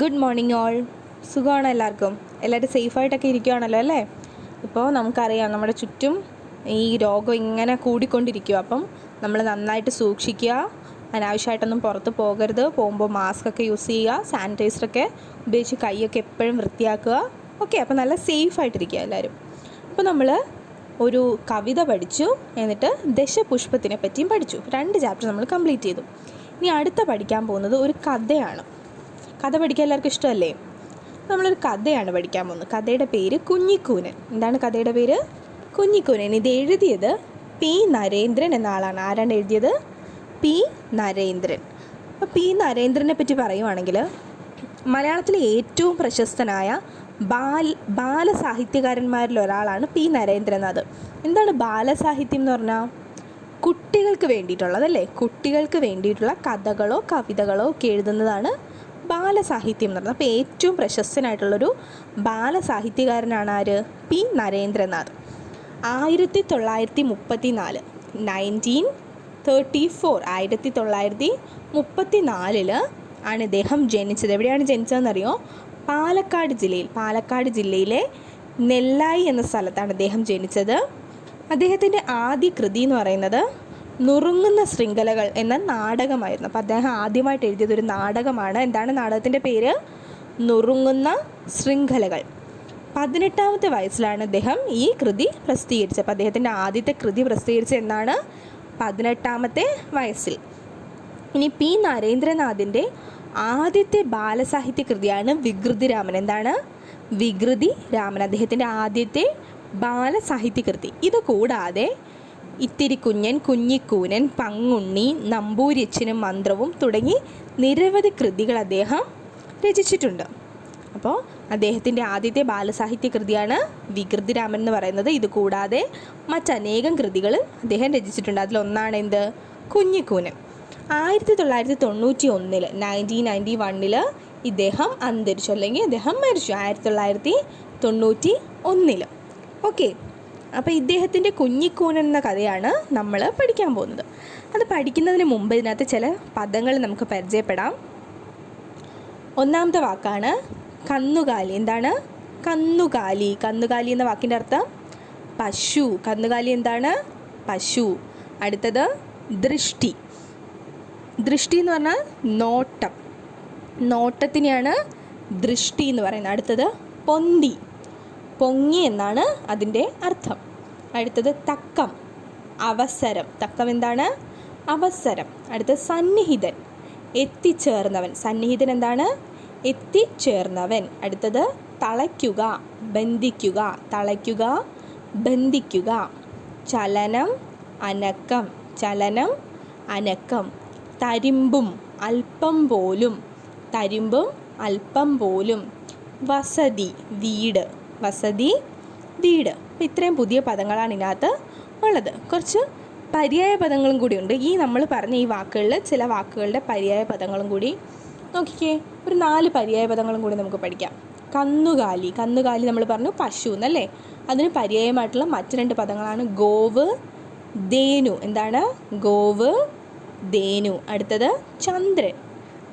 Good morning all സുഖമാണോ എല്ലാവർക്കും. എല്ലാവരും സേഫായിട്ടൊക്കെ ഇരിക്കുവാണല്ലോ അല്ലേ? ഇപ്പോൾ നമുക്കറിയാം നമ്മുടെ ചുറ്റും ഈ രോഗം ഇങ്ങനെ കൂടിക്കൊണ്ടിരിക്കുക അപ്പം നമ്മൾ നന്നായിട്ട് സൂക്ഷിക്കുക. അനാവശ്യമായിട്ടൊന്നും പുറത്ത് പോകരുത്. പോകുമ്പോൾ മാസ്ക് ഒക്കെ യൂസ് ചെയ്യുക. സാനിറ്റൈസറൊക്കെ ഉപയോഗിച്ച് കൈയൊക്കെ എപ്പോഴും വൃത്തിയാക്കുക. ഓക്കെ അപ്പോൾ നല്ല സേഫായിട്ടിരിക്കുക എല്ലാവരും. അപ്പോൾ നമ്മൾ ഒരു കവിത പഠിച്ചു. എന്നിട്ട് ദശപുഷ്പത്തിനെ പറ്റിയും പഠിച്ചു. രണ്ട് ചാപ്റ്റർ നമ്മൾ കംപ്ലീറ്റ് ചെയ്തു. ഇനി അടുത്ത പഠിക്കാൻ പോകുന്നത് ഒരു കഥയാണ്. കഥ പഠിക്കാൻ എല്ലാവർക്കും ഇഷ്ടമല്ലേ? നമ്മളൊരു കഥയാണ് പഠിക്കാൻ പോകുന്നത്. കഥയുടെ പേര് കുഞ്ഞിക്കൂനൻ. എന്താണ് കഥയുടെ പേര്? കുഞ്ഞിക്കൂനൻ. ഇത് എഴുതിയത് പി നരേന്ദ്രൻ എന്ന ആളാണ് ആരാണ് എഴുതിയത്? പി നരേന്ദ്രൻ. അപ്പോൾ പി നരേന്ദ്രനെ പറ്റി പറയുവാണെങ്കിൽ മലയാളത്തിലെ ഏറ്റവും പ്രശസ്തനായ ബാൽ ബാലസാഹിത്യകാരന്മാരിൽ ഒരാളാണ് പി നരേന്ദ്രനാഥ് എന്താണ് ബാലസാഹിത്യം എന്ന് പറഞ്ഞാൽ കുട്ടികൾക്ക് വേണ്ടിയിട്ടുള്ളതല്ലേ? കുട്ടികൾക്ക് വേണ്ടിയിട്ടുള്ള കഥകളോ കവിതകളോ ഒക്കെ എഴുതുന്നതാണ് ബാലസാഹിത്യം എന്ന് പറയുന്നത് അപ്പോൾ ഏറ്റവും പ്രശസ്തനായിട്ടുള്ളൊരു ബാലസാഹിത്യകാരനാണ് ആര്? പി നരേന്ദ്രനാഥ്. ആയിരത്തി തൊള്ളായിരത്തി മുപ്പത്തി നാല് നയന്റീൻ തേർട്ടി ഫോർ ആയിരത്തി തൊള്ളായിരത്തി മുപ്പത്തി നാലിൽ ആണ് ഇദ്ദേഹം ജനിച്ചത്. എവിടെയാണ് ജനിച്ചതെന്നറിയോ? പാലക്കാട് ജില്ലയിൽ പാലക്കാട് ജില്ലയിലെ നെല്ലായി എന്ന സ്ഥലത്താണ് അദ്ദേഹം ജനിച്ചത്. അദ്ദേഹത്തിന്റെ ആദ്യ കൃതി എന്ന് പറയുന്നത് നുറുങ്ങുന്ന ശൃംഖലകൾ എന്ന നാടകമായിരുന്നു. അപ്പോൾ അദ്ദേഹം ആദ്യമായിട്ട് എഴുതിയത് ഒരു നാടകമാണ്. എന്താണ് നാടകത്തിന്റെ പേര്? നുറുങ്ങുന്ന ശൃംഖലകൾ. പതിനെട്ടാമത്തെ വയസ്സിലാണ് അദ്ദേഹം ഈ കൃതി പ്രസിദ്ധീകരിച്ചത്. അപ്പോൾ അദ്ദേഹത്തിന്റെ ആദ്യത്തെ കൃതി പ്രസിദ്ധീകരിച്ചത് എന്നാണ് പതിനെട്ടാമത്തെ വയസ്സിൽ. ഇനി പി നരേന്ദ്രനാഥിന്റെ ആദ്യത്തെ ബാലസാഹിത്യ കൃതിയാണ് വികൃതി രാമൻ എന്താണ്? വികൃതി രാമൻ അദ്ദേഹത്തിന്റെ ആദ്യത്തെ ബാലസാഹിത്യ കൃതി. ഇത് കൂടാതെ ഇത്തിരി കുഞ്ഞൻ കുഞ്ഞിക്കൂനൻ പങ്ങുണ്ണി നമ്പൂരിച്ചനും മന്ത്രവും തുടങ്ങി നിരവധി കൃതികൾ അദ്ദേഹം രചിച്ചിട്ടുണ്ട്. അപ്പോൾ അദ്ദേഹത്തിന്റെ ആദ്യത്തെ ബാലസാഹിത്യ കൃതിയാണ് വികൃതിരാമൻ എന്ന് പറയുന്നത്. ഇത് കൂടാതെ മറ്റനേകം കൃതികൾ അദ്ദേഹം രചിച്ചിട്ടുണ്ട്. അതിലൊന്നാണ് എന്ത്? കുഞ്ഞിക്കൂനൻ. ആയിരത്തി തൊള്ളായിരത്തി തൊണ്ണൂറ്റി ഒന്നിൽ നയന്റീൻ നയന്റി വണ്ണിൽ ഇദ്ദേഹം അന്തരിച്ചു. അല്ലെങ്കിൽ അദ്ദേഹം മരിച്ചു. ആയിരത്തി തൊള്ളായിരത്തി തൊണ്ണൂറ്റി ഒന്നിൽ ഓക്കെ അപ്പോൾ ഇദ്ദേഹത്തിന്റെ കുഞ്ഞിക്കൂൻ എന്ന കഥയാണ് നമ്മൾ പഠിക്കാൻ പോകുന്നത്. അത് പഠിക്കുന്നതിന് മുമ്പ് ഇതിനകത്ത് ചില പദങ്ങൾ നമുക്ക് പരിചയപ്പെടാം. ഒന്നാമത്തെ വാക്കാണ് കന്നുകാലി. എന്താണ്? കന്നുകാലി. കന്നുകാലി എന്ന വാക്കിന്റെ അർത്ഥം പശു. കന്നുകാലി എന്താണ്? പശു. അടുത്തത് ദൃഷ്ടി. ദൃഷ്ടി എന്ന് പറഞ്ഞാൽ നോട്ടം. നോട്ടത്തിനെയാണ് ദൃഷ്ടി എന്ന് പറയുന്നത്. അടുത്തത് പൊന്തി. പൊങ്ങി എന്നാണ് അതിന്റെ അർത്ഥം. അടുത്തത് തക്കം അവസരം. തക്കം എന്താണ്? അവസരം. അടുത്തത് സന്നിഹിതൻ എത്തിച്ചേർന്നവൻ. സന്നിഹിതൻ എന്താണ്? എത്തിച്ചേർന്നവൻ. അടുത്തത് തളയ്ക്കുക ബന്ധിക്കുക. തളയ്ക്കുക ബന്ധിക്കുക. ചലനം അനക്കം. ചലനം അനക്കം. തരിമ്പും അല്പം പോലും. തരിമ്പും അല്പം പോലും. വസതി വീട്. വസതി വീട്. അപ്പോൾ ഇത്രയും പുതിയ പദങ്ങളാണ് ഇതിനകത്ത് ഉള്ളത്. കുറച്ച് പര്യായ പദങ്ങളും കൂടിയുണ്ട് ഈ നമ്മൾ പറഞ്ഞ ഈ വാക്കുകളിൽ ചില വാക്കുകളുടെ പര്യായ പദങ്ങളും കൂടി നോക്കിക്കേ. ഒരു നാല് പര്യായ പദങ്ങളും കൂടി നമുക്ക് പഠിക്കാം. കന്നുകാലി. കന്നുകാലി നമ്മൾ പറഞ്ഞു പശു എന്നല്ലേ? അതിന് പര്യായമായിട്ടുള്ള മറ്റു രണ്ട് പദങ്ങളാണ് ഗോവ് ധേനു എന്താണ്? ഗോവ് ധേനു അടുത്തത് ചന്ദ്രൻ.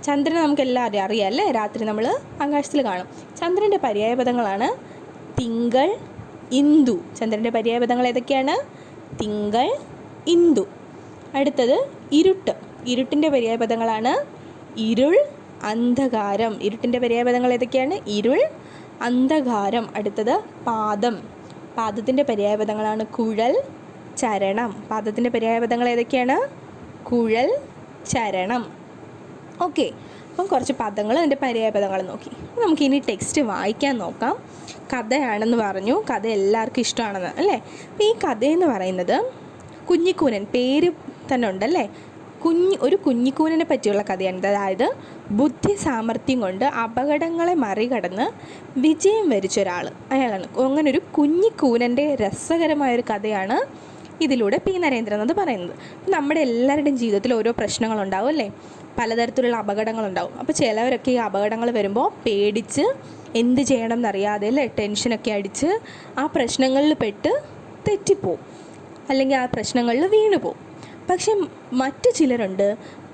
ചന്ദ്രനെ നമുക്ക് എല്ലാവരും അറിയാം അല്ലേ? രാത്രി നമ്മൾ ആകാശത്തിൽ കാണും. ചന്ദ്രന്റെ പര്യായ പദങ്ങളാണ് തിങ്കൾ ഇന്ദു. ചന്ദ്രന്റെ പര്യായപദങ്ങൾ ഏതൊക്കെയാണ്? തിങ്കൾ ഇന്ദു. അടുത്തത് ഇരുട്ട്. ഇരുട്ടിന്റെ പര്യായപദങ്ങളാണ് ഇരുൾ അന്ധകാരം. ഇരുട്ടിന്റെ പര്യായപദങ്ങൾ ഏതൊക്കെയാണ്? ഇരുൾ അന്ധകാരം. അടുത്തത് പാദം. പാദത്തിന്റെ പര്യായപദങ്ങളാണ് കുഴൽ ചരണം. പാദത്തിന്റെ പര്യായപദങ്ങൾ ഏതൊക്കെയാണ്? കുഴൽ ചരണം. ഓക്കെ. അപ്പം കുറച്ച് പദങ്ങൾ അതിന്റെ പര്യായ പദങ്ങൾ നോക്കി. നമുക്കിനി ടെക്സ്റ്റ് വായിക്കാൻ നോക്കാം. കഥയാണെന്ന് പറഞ്ഞു. കഥ എല്ലാവർക്കും ഇഷ്ടമാണെന്ന് അല്ലേ? അപ്പം ഈ കഥയെന്ന് പറയുന്നത് കുഞ്ഞിക്കൂനൻ പേര് തന്നെ ഉണ്ടല്ലേ? കുഞ്ഞ് ഒരു കുഞ്ഞിക്കൂനനെ പറ്റിയുള്ള കഥയാണ്. അതായത് ബുദ്ധി സാമർഥ്യം കൊണ്ട് അപകടങ്ങളെ മറികടന്ന് വിജയം വരിച്ച ഒരാൾ. അയാളാണ്. അങ്ങനെ ഒരു കുഞ്ഞിക്കൂനന്റെ രസകരമായൊരു കഥയാണ് ഇതിലൂടെ പി. നരേന്ദ്രനാഥ് പറയുന്നത്. നമ്മുടെ എല്ലാവരുടെയും ജീവിതത്തിൽ ഓരോ പ്രശ്നങ്ങളുണ്ടാവും അല്ലേ? പലതരത്തിലുള്ള അപകടങ്ങളുണ്ടാവും. അപ്പോൾ ചിലവരൊക്കെ ഈ അപകടങ്ങൾ വരുമ്പോൾ പേടിച്ച് എന്ത് ചെയ്യണം എന്നറിയാതെ അല്ലേ ടെൻഷനൊക്കെ അടിച്ച് ആ പ്രശ്നങ്ങളിൽ പെട്ട് തെറ്റിപ്പോവും. അല്ലെങ്കിൽ ആ പ്രശ്നങ്ങളിൽ വീണു പോവും പക്ഷെ മറ്റു ചിലരുണ്ട്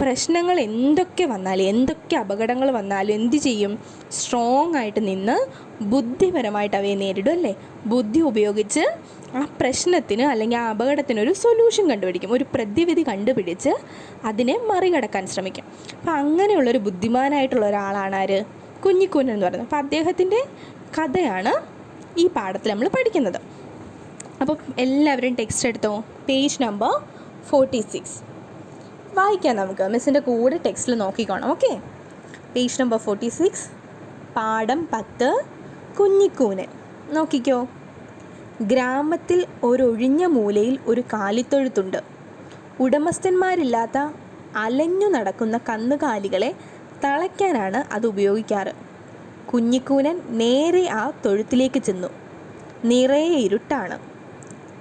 പ്രശ്നങ്ങൾ എന്തൊക്കെ വന്നാലും എന്തൊക്കെ അപകടങ്ങൾ വന്നാലും എന്ത് ചെയ്യും? സ്ട്രോങ് ആയിട്ട് നിന്ന് ബുദ്ധിപരമായിട്ട് അവയെ നേരിടും അല്ലേ? ബുദ്ധി ഉപയോഗിച്ച് ആ പ്രശ്നത്തിന് അല്ലെങ്കിൽ ആ അപകടത്തിന് ഒരു സൊല്യൂഷൻ കണ്ടുപിടിക്കും. ഒരു പ്രതിവിധി കണ്ടുപിടിച്ച് അതിനെ മറികടക്കാൻ ശ്രമിക്കും. അപ്പം അങ്ങനെയുള്ളൊരു ബുദ്ധിമാനായിട്ടുള്ള ഒരാളാണ് ആര്? കുഞ്ഞിക്കൂനൻ എന്ന് പറയുന്നത്. അപ്പോൾ അദ്ദേഹത്തിന്റെ കഥയാണ് ഈ പാഠത്തിൽ നമ്മൾ പഠിക്കുന്നത്. അപ്പോൾ എല്ലാവരും ടെക്സ്റ്റ് എടുത്തോ? പേജ് നമ്പർ ഫോർട്ടി സിക്സ് വായിക്കാം നമുക്ക്. മിസ്സിന്റെ കൂടെ ടെക്സ്റ്റിൽ നോക്കിക്കോണം okay page number forty six പാഠം പത്ത്. കുഞ്ഞിക്കൂനൻ. നോക്കിക്കോ. ഗ്രാമത്തിൽ ഒരൊഴിഞ്ഞ മൂലയിൽ ഒരു കാലിത്തൊഴുത്തുണ്ട്. ഉടമസ്ഥന്മാരില്ലാത്ത അലഞ്ഞു നടക്കുന്ന കന്നുകാലികളെ തളയ്ക്കാനാണ് അത് ഉപയോഗിക്കാറ്. കുഞ്ഞിക്കൂനൻ നേരെ ആ തൊഴുത്തിലേക്ക് ചെന്നു. നിറയെ ഇരുട്ടാണ്.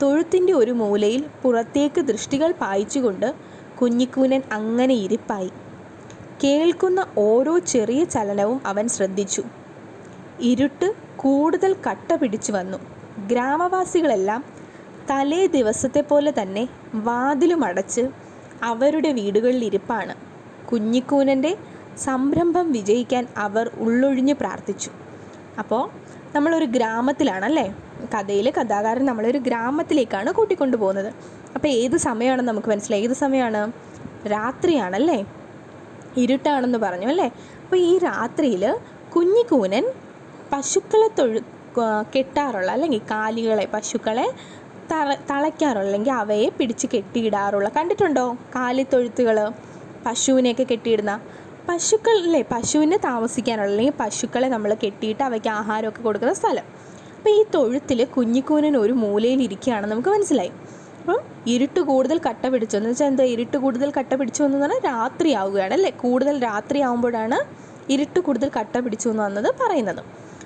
തൊഴുത്തിന്റെ ഒരു മൂലയിൽ പുറത്തേക്ക് ദൃഷ്ടികൾ പായിച്ചുകൊണ്ട് കുഞ്ഞിക്കൂനൻ അങ്ങനെ ഇരിപ്പായി. കേൾക്കുന്ന ഓരോ ചെറിയ ചലനവും അവൻ ശ്രദ്ധിച്ചു. ഇരുട്ട് കൂടുതൽ കട്ട പിടിച്ചു വന്നു. ഗ്രാമവാസികളെല്ലാം തലേ ദിവസത്തെ പോലെ തന്നെ വാതിലുമടച്ച് അവരുടെ വീടുകളിൽ ഇരിപ്പാണ്. കുഞ്ഞിക്കൂനന്റെ സംരംഭം വിജയിക്കാൻ അവർ ഉള്ളൊഴിഞ്ഞ് പ്രാർത്ഥിച്ചു. അപ്പോൾ നമ്മളൊരു ഗ്രാമത്തിലാണല്ലേ? കഥയിൽ കഥാകാരൻ നമ്മളൊരു ഗ്രാമത്തിലേക്കാണ് കൂട്ടിക്കൊണ്ടു പോകുന്നത്. അപ്പോൾ ഏത് സമയമാണെന്ന് നമുക്ക് മനസ്സിലായി? ഏത് സമയമാണ്? രാത്രിയാണല്ലേ? ഇരുട്ടാണെന്ന് പറഞ്ഞു അല്ലേ? അപ്പോൾ ഈ രാത്രിയിൽ കുഞ്ഞിക്കൂനൻ പശുക്കളെ തൊഴു കെട്ടാറുള്ള അല്ലെങ്കിൽ കാലികളെ പശുക്കളെ തള തളയ്ക്കാറുള്ള അല്ലെങ്കിൽ അവയെ പിടിച്ച് കെട്ടിയിടാറുള്ള. കണ്ടിട്ടുണ്ടോ കാലിത്തൊഴുത്തുകൾ പശുവിനെയൊക്കെ കെട്ടിയിടുന്ന. പശുക്കൾ അല്ലേ പശുവിന് താമസിക്കാനുള്ള അല്ലെങ്കിൽ പശുക്കളെ നമ്മൾ കെട്ടിയിട്ട് അവയ്ക്ക് ആഹാരമൊക്കെ കൊടുക്കുന്ന സ്ഥലം. അപ്പോൾ ഈ തൊഴുത്തിൽ കുഞ്ഞിക്കൂനൻ ഒരു മൂലയിൽ ഇരിക്കുകയാണെന്ന് നമുക്ക് മനസ്സിലായി. അപ്പം ഇരുട്ട് കൂടുതൽ കട്ട പിടിച്ചു എന്ന് വെച്ചാൽ എന്താ? ഇരുട്ട് കൂടുതൽ കട്ട പിടിച്ചു എന്ന് പറഞ്ഞാൽ രാത്രി ആവുകയാണ് അല്ലേ? കൂടുതൽ രാത്രി ആവുമ്പോഴാണ് ഇരുട്ട് കൂടുതൽ കട്ട പിടിച്ചു എന്ന് വന്നത് പറയുന്നത്.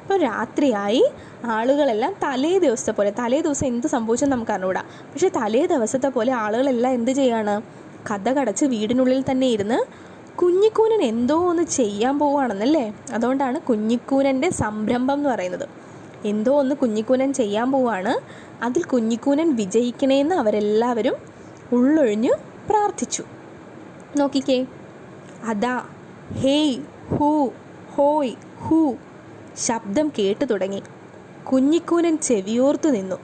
അപ്പോൾ രാത്രിയായി ആളുകളെല്ലാം തലേ ദിവസത്തെ പോലെ തലേ ദിവസം എന്ത് സംഭവിച്ചെന്ന് നമുക്ക് അറിഞ്ഞൂടാ പക്ഷേ തലേ ദിവസത്തെ പോലെ ആളുകളെല്ലാം എന്ത് ചെയ്യാണ്? കഥ കടച്ച് വീടിനുള്ളിൽ തന്നെ ഇരുന്ന് കുഞ്ഞിക്കൂനൻ എന്തോ ഒന്ന് ചെയ്യാൻ പോവുകയാണെന്നല്ലേ? അതുകൊണ്ടാണ് കുഞ്ഞിക്കൂനന്റെ സംരംഭം എന്ന് പറയുന്നത്. എന്തോ ഒന്ന് കുഞ്ഞിക്കൂനൻ ചെയ്യാൻ പോവാണ് അതിൽ കുഞ്ഞിക്കൂനൻ വിജയിക്കണേന്ന് അവരെല്ലാവരും ഉള്ളൊഴിഞ്ഞു പ്രാർത്ഥിച്ചു. നോക്കിക്കേ. അതാ ഹേയ് ഹൂ ഹോയ് ഹൂ. ശബ്ദം കേട്ടു തുടങ്ങി. കുഞ്ഞിക്കൂനൻ ചെവിയോർത്തു നിന്നു.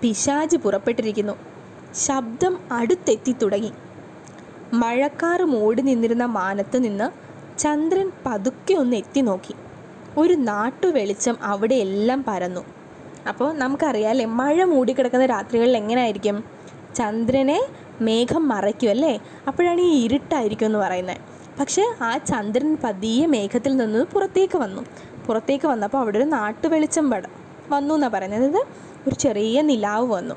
പിശാജ് പുറപ്പെട്ടിരിക്കുന്നു. ശബ്ദം അടുത്തെത്തി തുടങ്ങി. മഴക്കാറ് മൂടി നിന്നിരുന്ന മാനത്ത് നിന്ന് ചന്ദ്രൻ പതുക്കെ ഒന്ന് എത്തി നോക്കി. ഒരു നാട്ടു വെളിച്ചം അവിടെയെല്ലാം പരന്നു. അപ്പോൾ നമുക്കറിയാമല്ലേ മഴ മൂടിക്കിടക്കുന്ന രാത്രികളിൽ എങ്ങനെയായിരിക്കും ചന്ദ്രനെ മേഘം മറയ്ക്കും അല്ലേ? അപ്പോഴാണ് ഈ ഇരുട്ടായിരിക്കും എന്ന് പറയുന്നത്. പക്ഷേ ആ ചന്ദ്രൻ പതിയെ മേഘത്തിൽ നിന്ന് പുറത്തേക്ക് വന്നു. പുറത്തേക്ക് വന്നപ്പോൾ അവിടെ ഒരു നാട്ടു വെളിച്ചം പട വന്നു എന്നാണ് പറയുന്നത് ഒരു ചെറിയ നിലാവ് വന്നു.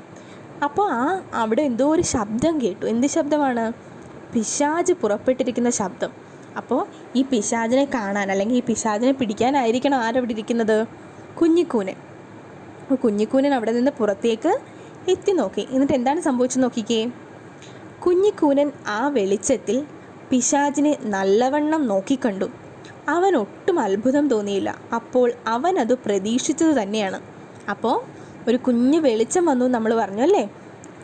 അപ്പോൾ ആ അവിടെ എന്തോ ഒരു ശബ്ദം കേട്ടു. എന്ത് ശബ്ദമാണ്? പിശാജ് പുറപ്പെട്ടിരിക്കുന്ന ശബ്ദം. അപ്പോൾ ഈ പിശാജിനെ കാണാൻ അല്ലെങ്കിൽ ഈ പിശാജിനെ പിടിക്കാനായിരിക്കണം ആരവിടെ ഇരിക്കുന്നത്? കുഞ്ഞിക്കൂനൻ. അപ്പോൾ കുഞ്ഞിക്കൂനൻ അവിടെ നിന്ന് പുറത്തേക്ക് എത്തി നോക്കി. എന്നിട്ട് എന്താണ് സംഭവിച്ചത് നോക്കിക്കേ. കുഞ്ഞിക്കൂനൻ ആ വെളിച്ചത്തിൽ പിശാജിനെ നല്ലവണ്ണം നോക്കിക്കണ്ടു. അവൻ ഒട്ടും അത്ഭുതം തോന്നിയില്ല. അപ്പോൾ അവൻ അത് പ്രതീക്ഷിച്ചത് തന്നെയാണ്. അപ്പോൾ ഒരു കുഞ്ഞു വെളിച്ചം വന്നു നമ്മൾ പറഞ്ഞു അല്ലേ?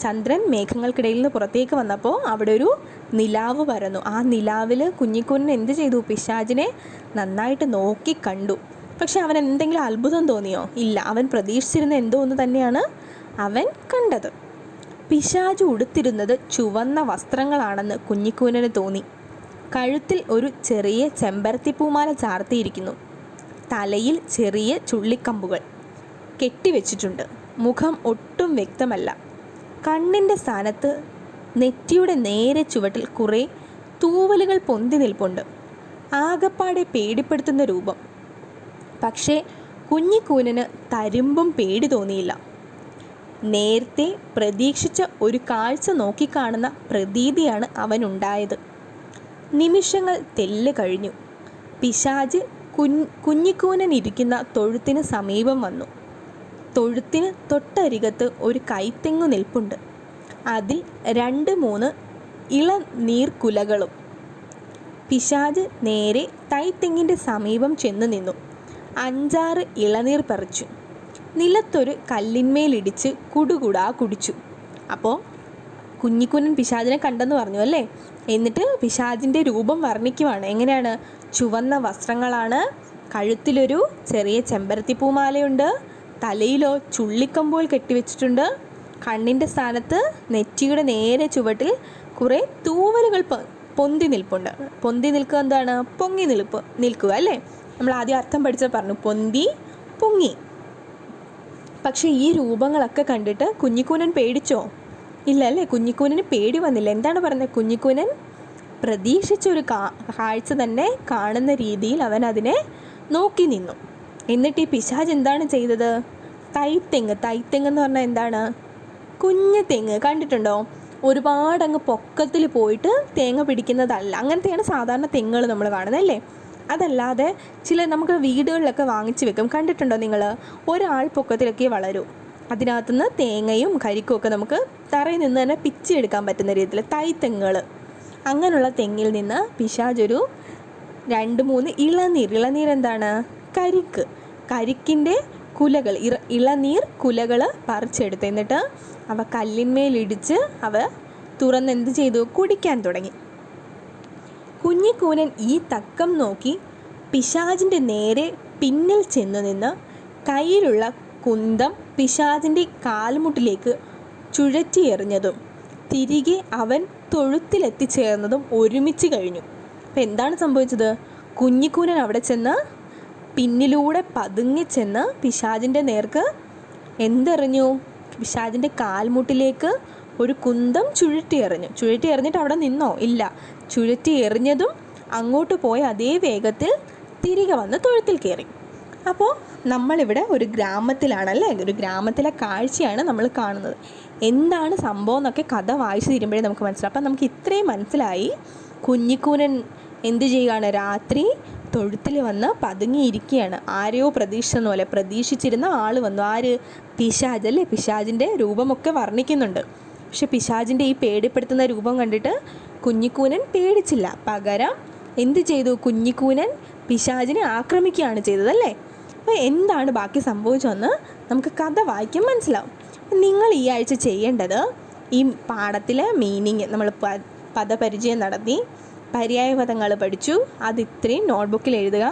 ചന്ദ്രൻ മേഘങ്ങൾക്കിടയിൽ നിന്ന് പുറത്തേക്ക് വന്നപ്പോൾ അവിടെ ഒരു നിലാവ് പരന്നു. ആ നിലാവിൽ കുഞ്ഞിക്കുഞ്ഞൻ എന്ത് ചെയ്തു? പിശാജിനെ നന്നായിട്ട് നോക്കി കണ്ടു. പക്ഷെ അവൻ എന്തെങ്കിലും അത്ഭുതം തോന്നിയോ? ഇല്ല. അവൻ പ്രതീക്ഷിച്ചിരുന്ന എന്തോ ഒന്ന് തന്നെയാണ് അവൻ കണ്ടത്. പിശാജ് ഉടുത്തിരുന്നത് ചുവന്ന വസ്ത്രങ്ങളാണെന്ന് കുഞ്ഞിക്കൂനന് തോന്നി. കഴുത്തിൽ ഒരു ചെറിയ ചെമ്പരത്തിപ്പൂമാല ചാർത്തിയിരിക്കുന്നു. തലയിൽ ചെറിയ ചുള്ളിക്കമ്പുകൾ കെട്ടിവെച്ചിട്ടുണ്ട് മുഖം ഒട്ടും വ്യക്തമല്ല. കണ്ണിന്റെ സ്ഥാനത്ത് നെറ്റിയുടെ നേരെ ചുവട്ടിൽ കുറേ തൂവലുകൾ പൊന്തി നിൽപ്പുണ്ട്. ആകപ്പാടെ പേടിപ്പെടുത്തുന്ന രൂപം. പക്ഷേ കുഞ്ഞിക്കൂനന് തരുമ്പും പേടി തോന്നിയില്ല. നേരത്തെ പ്രതീക്ഷിച്ച ഒരു കാഴ്ച നോക്കിക്കാണുന്ന പ്രതീതിയാണ് അവനുണ്ടായത്. നിമിഷങ്ങൾ തെല്ല് കഴിഞ്ഞു. പിശാജ് കുഞ്ഞ് കുഞ്ഞിക്കൂനൻ ഇരിക്കുന്ന തൊഴുത്തിന് സമീപം വന്നു. തൊഴുത്തിന് തൊട്ടരികത്ത് ഒരു കൈത്തെങ്ങു നിൽപ്പുണ്ട്. അതിൽ രണ്ട് മൂന്ന് ഇളനീർക്കുലകളും. പിശാജ് നേരെ തൈത്തെങ്ങിന്റെ സമീപം ചെന്നു നിന്നു. അഞ്ചാറ് ഇളനീർ പറിച്ചു. നിലത്തൊരു കല്ലിന്മേലിടിച്ച് കുടുകുടാ കുടിച്ചു. അപ്പോൾ കുഞ്ഞിക്കുനൻ പിശാചിനെ കണ്ടെന്ന് പറഞ്ഞു അല്ലേ? എന്നിട്ട് പിശാചിന്റെ രൂപം വർണിക്കുവാണ്. എങ്ങനെയാണ്? ചുവന്ന വസ്ത്രങ്ങളാണ്. കഴുത്തിലൊരു ചെറിയ ചെമ്പരത്തി പൂമാലയുണ്ട്. തലയിലോ ചുള്ളിക്കമ്പോൾ കെട്ടിവെച്ചിട്ടുണ്ട്. കണ്ണിന്റെ സ്ഥാനത്ത് നെറ്റിയുടെ നേരെ ചുവട്ടിൽ കുറേ തൂവലുകൾ പൊന്തി നിൽപ്പുണ്ട്. പൊന്തി നിൽക്കുക എന്താണ്? പൊങ്ങി നിൽപ്പ് നിൽക്കുക അല്ലേ? നമ്മൾ ആദ്യം അർത്ഥം പഠിച്ച പറഞ്ഞു പൊന്തി പൊങ്ങി. പക്ഷേ ഈ രൂപങ്ങളൊക്കെ കണ്ടിട്ട് കുഞ്ഞിക്കൂനൻ പേടിച്ചോ? ഇല്ല അല്ലേ കുഞ്ഞിക്കൂനന് പേടി വന്നില്ല. എന്താണ് പറഞ്ഞത് കുഞ്ഞിക്കൂനൻ പ്രതീക്ഷിച്ച ഒരു കാ കാഴ്ച തന്നെ കാണുന്ന രീതിയിൽ അവൻ അതിനെ നോക്കി നിന്നു. എന്നിട്ട് ഈ പിശാജ് എന്താണ് ചെയ്തത്? തൈത്തെങ്ങ് തൈത്തെങ്ങ് എന്ന് പറഞ്ഞാൽ എന്താണ്? കുഞ്ഞു തെങ്ങ്. കണ്ടിട്ടുണ്ടോ? ഒരുപാട് അങ്ങ് പൊക്കത്തിൽ പോയിട്ട് തേങ്ങ പിടിക്കുന്നതല്ല. അങ്ങനത്തെയാണ് സാധാരണ തെങ്ങുകൾ നമ്മൾ കാണുന്നത് അല്ലേ? അതല്ലാതെ ചില നമുക്ക് വീടുകളിലൊക്കെ വാങ്ങിച്ച് വെക്കും. കണ്ടിട്ടുണ്ടോ നിങ്ങൾ? ഒരാൾ പൊക്കത്തിലൊക്കെ വളരൂ. അതിനകത്തുനിന്ന് തേങ്ങയും കരിക്കും ഒക്കെ നമുക്ക് തറയിൽ നിന്ന് തന്നെ പിച്ചെടുക്കാൻ പറ്റുന്ന രീതിയിൽ തൈത്തെങ്ങൾ അങ്ങനെയുള്ള തെങ്ങിൽ നിന്ന് പിശാജൊരു രണ്ട് മൂന്ന് ഇളനീർ. ഇളനീർ എന്താണ്? കരിക്ക്. കരിക്കിന്റെ കുലകൾ ഇറ ഇളനീർ കുലകൾ പറിച്ചെടുത്ത് എന്നിട്ട് അവ കല്ലിന്മേലിടിച്ച് അവ തുറന്ന് എന്ത് ചെയ്തു? കുടിക്കാൻ തുടങ്ങി. കുഞ്ഞിക്കൂനൻ ഈ തക്കം നോക്കി പിശാചിന്റെ നേരെ പിന്നിൽ ചെന്നു നിന്ന് കയ്യിലുള്ള കുന്തം പിശാചിന്റെ കാൽമുട്ടിലേക്ക് ചുഴറ്റിയെറിഞ്ഞതും തിരികെ അവൻ തൊഴുത്തിലെത്തിച്ചേർന്നതും ഒരുമിച്ച് കഴിഞ്ഞു. അപ്പം എന്താണ് സംഭവിച്ചത്? കുഞ്ഞിക്കൂനൻ അവിടെ ചെന്ന് പിന്നിലൂടെ പതുങ്ങി ചെന്ന് പിശാചിന്റെ നേർക്ക് എന്തെറിഞ്ഞു? പിശാജിന്റെ കാൽമുട്ടിലേക്ക് ഒരു കുന്തം ചുഴറ്റി എറിഞ്ഞു ചുഴറ്റി എറിഞ്ഞിട്ട് അവിടെ നിന്നോ? ഇല്ല. ചുഴറ്റി എറിഞ്ഞതും അങ്ങോട്ട് പോയ അതേ വേഗത്തിൽ തിരികെ വന്ന് തൊഴുത്തിൽ കയറി. അപ്പോൾ നമ്മളിവിടെ ഒരു ഗ്രാമത്തിലാണല്ലേ? ഒരു ഗ്രാമത്തിലെ കാഴ്ചയാണ് നമ്മൾ കാണുന്നത്. എന്താണ് സംഭവം എന്നൊക്കെ കഥ വായിച്ചു തീരുമ്പോഴേ നമുക്ക് മനസ്സിലാവും. അപ്പം നമുക്ക് ഇത്രയും മനസ്സിലായി. കുഞ്ഞിക്കൂനൻ എന്ത് ചെയ്യുകയാണ്? രാത്രി തൊഴുത്തിൽ വന്ന് പതുങ്ങിയിരിക്കുകയാണ്. ആരെയോ പ്രതീക്ഷിച്ചെന്ന പോലെ പ്രതീക്ഷിച്ചിരുന്ന ആൾ വന്നു. ആര് പിശാജ് അല്ലേ? പിശാജിന്റെ രൂപമൊക്കെ വർണിക്കുന്നുണ്ട്. പക്ഷെ പിശാജിന്റെ ഈ പേടിപ്പെടുത്തുന്ന രൂപം കണ്ടിട്ട് കുഞ്ഞിക്കൂനൻ പേടിച്ചില്ല. പകരം എന്ത് ചെയ്തു? കുഞ്ഞിക്കൂനൻ പിശാജിനെ ആക്രമിക്കുകയാണ് ചെയ്തത് അല്ലേ? അപ്പോൾ എന്താണ് ബാക്കി സംഭവിച്ചതെന്ന് നമുക്ക് കഥ വായിക്കാൻ മനസ്സിലാവും. നിങ്ങൾ ഈ ആഴ്ച ചെയ്യേണ്ടത് ഈ പാഠത്തിലെ മീനിങ് നമ്മൾ പദപരിചയം നടത്തി പര്യായ പദങ്ങൾ പഠിച്ചു അത് ഇത്രയും നോട്ട്ബുക്കിൽ എഴുതുക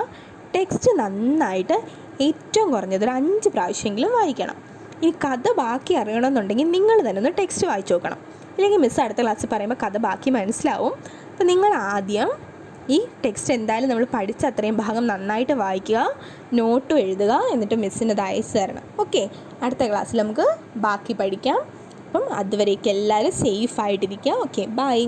ടെക്സ്റ്റ് നന്നായിട്ട് ഏറ്റവും കുറഞ്ഞത് ഒരു അഞ്ച് പ്രാവശ്യമെങ്കിലും വായിക്കണം. ഈ കഥ ബാക്കി അറിയണമെന്നുണ്ടെങ്കിൽ നിങ്ങൾ തന്നെ ഒന്ന് ടെക്സ്റ്റ് വായിച്ചു നോക്കണം. ഇല്ലെങ്കിൽ മിസ് അടുത്ത ക്ലാസ്സിൽ പറയുമ്പോൾ കഥ ബാക്കി മനസ്സിലാവും. അപ്പോൾ നിങ്ങൾ ആദ്യം ഈ ടെക്സ്റ്റ് എന്തായാലും നമ്മൾ പഠിച്ച അത്രയും ഭാഗം നന്നായിട്ട് വായിക്കുക നോട്ടും എഴുതുക എന്നിട്ട് മിസ്സിന് അത് അയച്ചു തരണം ഓക്കെ അടുത്ത ക്ലാസ്സിൽ നമുക്ക് ബാക്കി പഠിക്കാം. അപ്പം അതുവരേക്ക് എല്ലാവരും സേഫ് ആയിട്ടിരിക്കുക ഓക്കെ ബൈ